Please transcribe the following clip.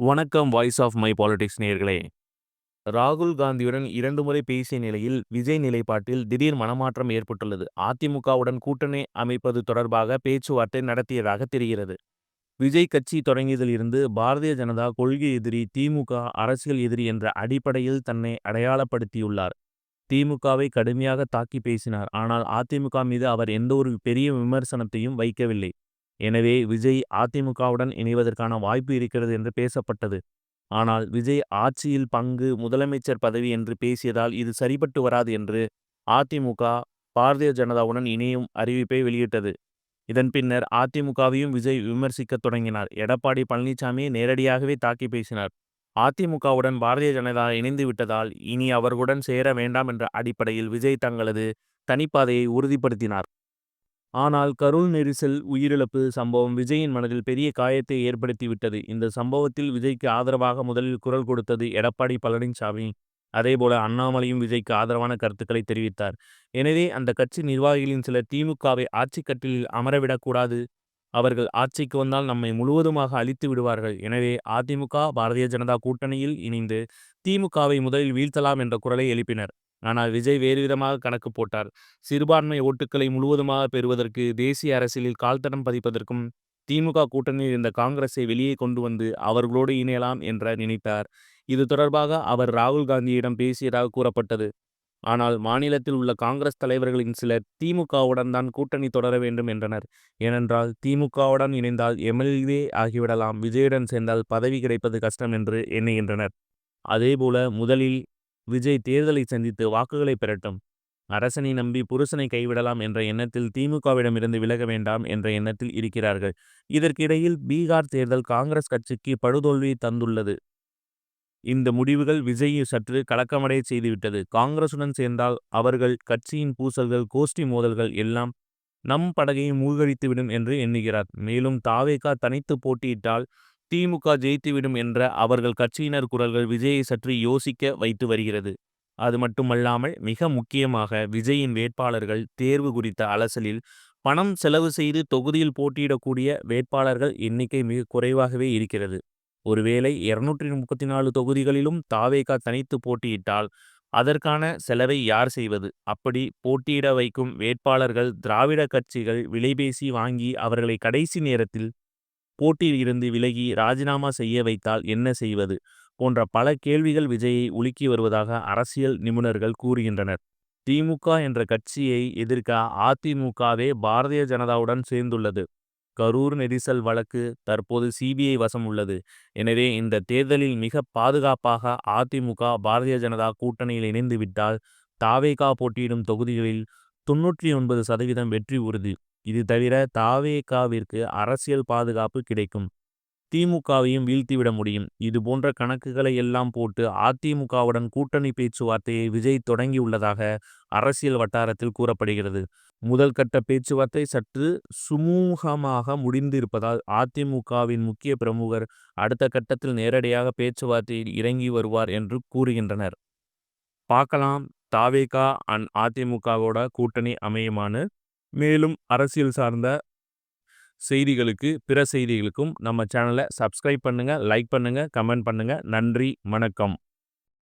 வணக்கம் voice of my politics நேர்களே ராகுல் காந்தியுடன் இரண்டு முறை பேசிய நிலையில் விஜய் நிலைப்பாட்டில் திடீர் மனமாற்றம் ஏற்பட்டுள்ளது. அதிமுகவுடன் கூட்டணி அமைப்பது தொடர்பாக பேச்சுவார்த்தை நடத்தியதாக தெரிகிறது. விஜய் கட்சி தொடங்கியதில் இருந்து பாரதிய ஜனதா கொள்கை எதிரி திமுக அரசியல் எதிரி என்ற அடிப்படையில் தன்னை அடையாளப்படுத்தியுள்ளார். திமுகவை கடுமையாக தாக்கி பேசினார். ஆனால் அதிமுக மீது அவர் எந்த ஒரு பெரிய விமர்சனத்தையும் வைக்கவில்லை. எனவே விஜய் அதிமுகவுடன் இணைவதற்கான வாய்ப்பு இருக்கிறது என்று பேசப்பட்டது. ஆனால் விஜய் ஆட்சியில் பங்கு முதலமைச்சர் பதவி என்று பேசியதால் இது சரிபட்டு வராது என்று அதிமுக பாரதிய ஜனதாவுடன் இணையும் அறிவிப்பை வெளியிட்டது. இதன் பின்னர் அதிமுகவையும் விஜய் விமர்சிக்கத் தொடங்கினார். எடப்பாடி பழனிசாமியை நேரடியாகவே தாக்கி பேசினார். அதிமுகவுடன் பாரதிய ஜனதா இணைந்து விட்டதால் இனி அவர்களுடன் சேர வேண்டாம் என்ற அடிப்படையில் விஜய் தங்களது தனிப்பாதையை உறுதிப்படுத்தினார். ஆனால் கரூல் நெரிசல் உயிரிழப்பு சம்பவம் விஜயின் மனதில் பெரிய காயத்தை ஏற்படுத்திவிட்டது. இந்த சம்பவத்தில் விஜய்க்கு ஆதரவாக முதலில் குரல் கொடுத்தது எடப்பாடி பழனிசாமி. அதேபோல அண்ணாமலையும் விஜய்க்கு ஆதரவான கருத்துக்களை தெரிவித்தார். எனவே அந்த கட்சி நிர்வாகிகளின் சில திமுகவை ஆட்சி கட்டிலில் அமரவிடக்கூடாது. அவர்கள் ஆட்சிக்கு வந்தால் நம்மை முழுவதுமாக அழித்து விடுவார்கள். எனவே அதிமுக பாரதிய ஜனதா கூட்டணியில் இணைந்து திமுகவை முதலில் வீழ்த்தலாம் என்ற குரலை எழுப்பினர். ஆனால் விஜய் வேறு விதமாக கணக்கு போட்டார். சிறுபான்மை ஓட்டுக்களை முழுவதுமாக பெறுவதற்கு தேசிய அரசியலில் கால்தடம் பதிப்பதற்கும் திமுக கூட்டணியில் இருந்த காங்கிரஸை வெளியே கொண்டு வந்து அவர்களோடு இணையலாம் என்ற நினைத்தார். இது தொடர்பாக அவர் ராகுல் காந்தியிடம் பேசியதாக கூறப்பட்டது. ஆனால் மாநிலத்தில் உள்ள காங்கிரஸ் தலைவர்களின் சிலர் திமுகவுடன் தான் கூட்டணி தொடர வேண்டும் என்றனர். ஏனென்றால் திமுகவுடன் இணைந்தால் எம்எல்ஏ ஆகிவிடலாம். விஜயுடன் சேர்ந்தால் பதவி கிடைப்பது கஷ்டம் என்று எண்ணுகின்றனர். அதேபோல முதலில் விஜய் தேர்தலை சந்தித்து வாக்குகளை பெறட்டும். அரசனை நம்பி புருஷனை கைவிடலாம் என்ற எண்ணத்தில் திமுகவிடமிருந்து விலக வேண்டாம் என்ற எண்ணத்தில் இருக்கிறார்கள். இதற்கிடையில் பீகார் தேர்தல் காங்கிரஸ் கட்சிக்கு படுதோல்வி தந்துள்ளது. இந்த முடிவுகள் விஜயை சற்று கலக்கமடைய செய்துவிட்டது. காங்கிரசுடன் சேர்ந்தால் அவர்கள் கட்சியின் பூசல்கள் கோஷ்டி மோதல்கள் எல்லாம் நம் படகையை மூழ்கடித்துவிடும் என்று எண்ணுகிறார். மேலும் தாவேகா தனித்து போட்டியிட்டால் திமுக ஜெயித்துவிடும் என்ற அவர்கள் கட்சியினர் குரல்கள் விஜயை சற்று யோசிக்க வைத்து வருகிறது. அது மட்டுமல்லாமல் மிக முக்கியமாக விஜயின் வேட்பாளர்கள் தேர்வு குறித்த அலசலில் பணம் செலவு செய்து தொகுதியில் போட்டியிடக்கூடிய வேட்பாளர்கள் எண்ணிக்கை மிக குறைவாகவே இருக்கிறது. ஒருவேளை இருநூற்றி முப்பத்தி நாலு தொகுதிகளிலும் தாவேகா தனித்து போட்டியிட்டால் அதற்கான செலவை யார் செய்வது? அப்படி போட்டியிட வைக்கும் வேட்பாளர்கள் திராவிட கட்சிகள் விலைபேசி வாங்கி அவர்களை கடைசி நேரத்தில் போட்டியில் இருந்து விலகி ராஜினாமா செய்ய வைத்தால் என்ன செய்வது? போன்ற பல கேள்விகள் விஜயை உலுக்கி வருவதாக அரசியல் நிபுணர்கள் கூறுகின்றனர். திமுக என்ற கட்சியை எதிர்க்க அதிமுகவே பாரதிய ஜனதாவுடன் சேர்ந்துள்ளது. கரூர் நெரிசல் வழக்கு தற்போது சிபிஐ வசம் உள்ளது. எனவே இந்த தேர்தலில் மிக பாதுகாப்பாக அதிமுக பாரதிய ஜனதா கூட்டணியில் இணைந்துவிட்டால் தாவேகா போட்டியிடும் தொகுதிகளில் தொன்னூற்றி ஒன்பது சதவீதம் வெற்றி உறுதி. இது தவிர தாவேகாவிற்கு அரசியல் பாதுகாப்பு கிடைக்கும். திமுகவையும் வீழ்த்திவிட முடியும். இது போன்ற கணக்குகளை எல்லாம் போட்டு அதிமுகவுடன் கூட்டணி பேச்சுவார்த்தையை விஜய் தொடங்கியுள்ளதாக அரசியல் வட்டாரத்தில் கூறப்படுகிறது. முதல் கட்ட பேச்சுவார்த்தை சற்று சுமூகமாக முடிந்திருப்பதால் அதிமுகவின் முக்கிய பிரமுகர் அடுத்த கட்டத்தில் நேரடியாக பேச்சுவார்த்தையில் இறங்கி வருவார் என்று கூறுகின்றனர். பார்க்கலாம். தாவேகா அண்ட் அதிமுகவோட கூட்டணி அமையுமான்னு மேலும் அரசியல் சார்ந்த செய்திகளுக்கு பிற செய்திகளுக்கும் நம்ம சேனலை சப்ஸ்கிரைப் பண்ணுங்கள் லைக் பண்ணுங்கள் கமெண்ட் பண்ணுங்கள் நன்றி வணக்கம்.